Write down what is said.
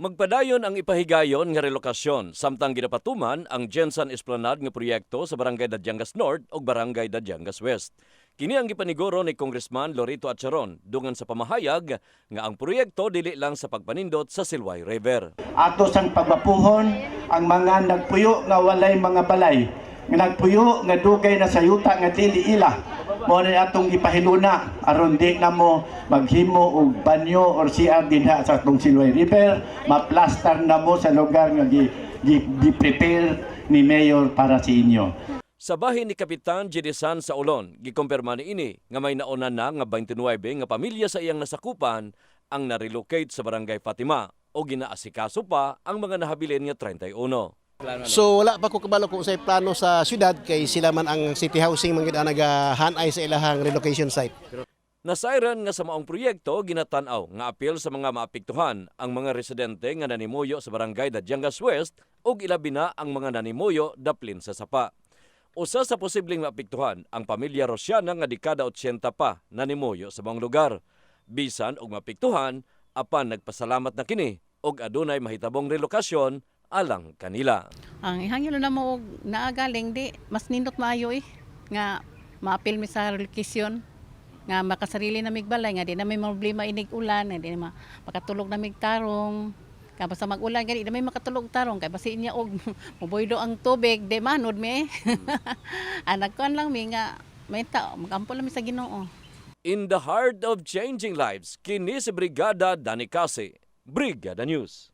Magpadayon ang ipahigayon nga relokasyon samtang ginapatuman ang Jensen Esplanade nga proyekto sa Barangay Dadyangas North ug Barangay Dadyangas West. Kini ang gipaniguro ni Congressman Lorito Acharon dungan sa pamahayag nga ang proyekto dili lang sa pagpanindot sa Silway River. ato sang pagbapuhon ang mga nagpuyo nga walay mga balay nga nagpuyo nga dugay na sa yuta nga dili ila mo ni atong ipahiluna aron di na mo maghimo og banyo or CR dinha sa atong Silway River maplastar na mo sa lugar nga gi, gi, gi prepare ni mayor para sa inyo Sa bahin ni Kapitan Jedisan sa Ulon, gikumpirma ni ini nga may nauna na nga 29 nga pamilya sa iyang nasakupan ang narelocate sa Barangay Fatima o ginaasikaso pa ang mga nahabilin nga 31. So wala pa ko kabalo kung sa plano sa syudad kay sila man ang city housing man gid ang nagahanay sa ilahang relocation site. Nasairan nga sa maong proyekto ginatanaw nga apil sa mga maapektuhan ang mga residente nga nanimuyo sa barangay Dadyangas West ug ilabi na ang mga nanimuyo daplin sa sapa. Usa sa posibleng maapektuhan ang pamilya Rosiana nga dekada 80 pa nanimuyo sa maong lugar. Bisan og maapektuhan apan nagpasalamat na kini og adunay mahitabong relokasyon alang kanila. Ang ihangyo na mo naagaling di mas nindot maayo eh nga maapil mi sa relocation nga makasarili na migbalay nga di na may problema inig ulan nga di na ma- makatulog na mig tarong kaya basta mag-ulan gani na may makatulog tarong kay basi niya og muboydo ang tubig di manod mi anak ko lang mi nga may tao magampo lang mi sa Ginoo In the heart of changing lives, kini si Brigada Danicase, Brigada News.